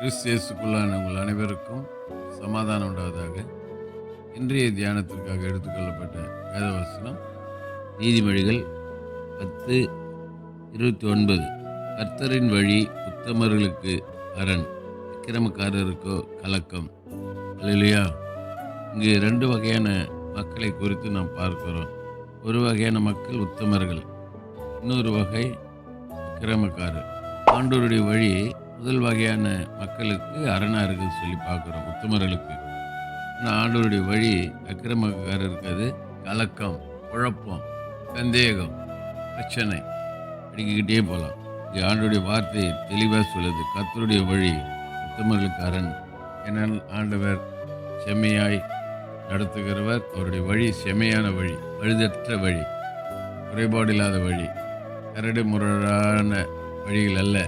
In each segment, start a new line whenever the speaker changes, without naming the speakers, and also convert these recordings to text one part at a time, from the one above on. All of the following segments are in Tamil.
கிறிஸ்தியேசுக்குள்ளான உங்கள் அனைவருக்கும் சமாதானம் உண்டாவதாக. இன்றைய தியானத்திற்காக எடுத்துக்கொள்ளப்பட்ட வேதவசனம் நீதிமொழிகள் பத்து இருபத்தி ஒன்பது கர்த்தரின் வழி உத்தமர்களுக்கு அரண். விக்கிரமக்காரருக்கோ கலக்கம். இல்லையா இங்கு ரெண்டு வகையான மக்களை குறித்து நாம் பார்க்கிறோம். ஒரு வகையான மக்கள் உத்தமர்கள் இன்னொரு வகை விக்கிரமக்காரர். ஆண்டோருடைய வழி முதல் வகையான மக்களுக்கு அரணாக இருக்குன்னு சொல்லி பார்க்குறோம் உத்தமர்களுக்கு. ஆனால் ஆண்டோருடைய வழி அக்கிரமக்காரர் இருக்கிறது கலக்கம் குழப்பம் சந்தேகம் பிரச்சனை அடிக்கிக்கிட்டே போகலாம். இது ஆண்டோடைய வார்த்தை தெளிவாக சொல்லுது. கத்தருடைய வழி உத்தமர்களுக்கு அரண். ஏனால் ஆண்டவர் செம்மையாய் நடத்துகிறவர். அவருடைய வழி செம்மையான வழி பழுதற்ற வழி குறைபாடு இல்லாத வழி கரடு முரடான வழிகள் அல்ல.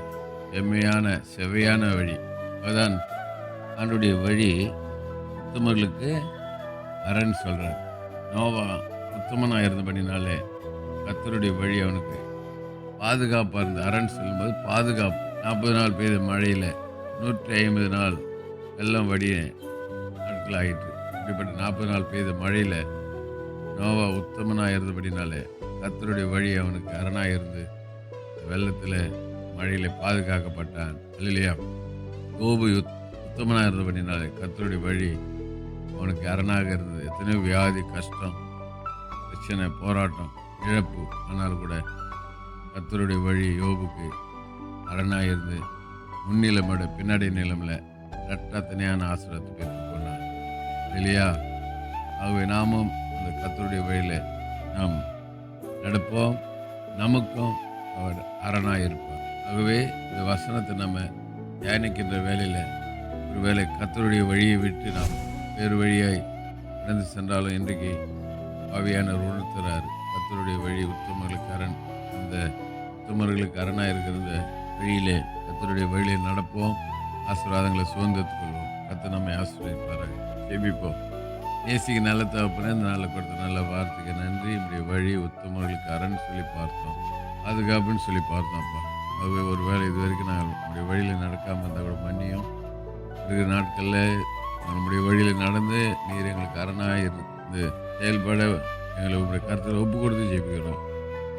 செம்மையான செவையான வழி. அதுதான் ஆண்டுடைய வழி. உத்தமர்களுக்கு அரண் சொல்கிறார் நோவா உத்தமனாக இருந்தபடினாலே கத்தருடைய வழி அவனுக்கு பாதுகாப்பாக இருந்தது. அரண் சொல்லும்போது பாதுகாப்பு. நாற்பது நாள் பெய்த மழையில் நூற்றி ஐம்பது நாள் வெள்ளம் வடிய நாட்கள் ஆகிட்டு இப்படிப்பட்ட நாற்பது நாள் பெய்த மழையில் நோவா உத்தமனாக இருந்தபடினாலே கத்தருடைய வழி அவனுக்கு அரணாக இருந்து வெள்ளத்தில் மழையில் பாதுகாக்கப்பட்டான். இல்லையா கோபு யுத் உத்தமனாக இருந்தபடினாலே கத்தருடைய வழி அவனுக்கு அரணாக இருந்தது. எத்தனையோ வியாதி கஷ்டம் பிரச்சனை போராட்டம் இழப்பு. ஆனால் கூட கத்தருடைய வழி யோபுக்கு அரணாக இருந்து முன்னிலமோட பின்னாடி நிலமில் ரட்டத்தனையான ஆசிரியத்தை பெற்றுக்கொண்டான் இல்லையா ஆகவே நாமும் அந்த கத்தருடைய வழியில் நாம் நடப்போம் நமக்கும் அவர் அரணாக இருப்பார். ஆகவே இந்த வசனத்தை நம்ம தியானிக்கின்ற வேலையில் ஒரு வேளை கத்தருடைய வழியை விட்டு நாம் வேறு வழியாய் நடந்து சென்றாலும் இன்றைக்கு ஆவியானவர் உணர்த்துறார் கத்தருடைய வழி உத்தமர்களுக்கு அரண் அந்த உத்தமர்களுக்கு அரணாக இருக்கிற இந்த வழியிலே கத்தருடைய வழியில் நடப்போம். ஆசீர்வாதங்களை சுதந்திரத்துக் கொள்வோம் கர்த்தர் நம்மை ஆசீர்வதிப்பாராக. ஜெபிப்போம். நேசிக்கு நல்ல தகப்பனே இந்த நாளில் கொடுத்த நல்ல வார்த்தைக்கு நன்றி. இப்படி வழி உத்தமர்களுக்கு அரண் சொல்லி பார்த்தோம். பாதுகாப்புன்னு சொல்லி பார்த்தோம்ப்பா ஆகவே ஒரு வேளை இது வரைக்கும் நான் நம்முடைய வழியில் நடக்காமல் இருந்தால் கூட மன்னியும். இருக்கிற நாட்களில் நம்முடைய வழியில் நடந்து நீர் எங்களுக்கு அரணாக இருந்து செயல்பட எங்களை உங்களுடைய கருத்தில் ஒப்பு கொடுத்து ஜெயிக்கிறோம்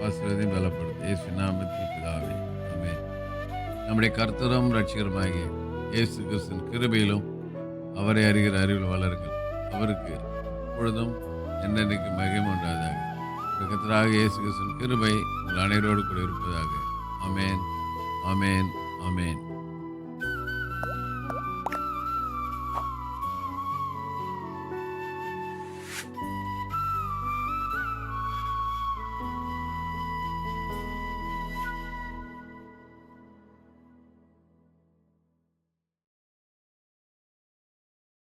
ஆசிரியத்தையும் பலப்படுத்து இயேசு நாமத்தில் பிதாவே. நம்முடைய கர்த்தரும் ரட்சிகரமாகிய இயேசு கிறிஸ்தன் கிருபையிலும் அவரை அறிகிற அறிவில் வளருங்கள். அவருக்கு எப்பொழுதும் என்னென்னைக்கு மகிமை உண்டாதாக கர்த்தராக இயேசு கிறிஸ்தன் கிருபை உங்கள் அனைவரோடு கூட இருப்பதாக Amen. Amen. Amen.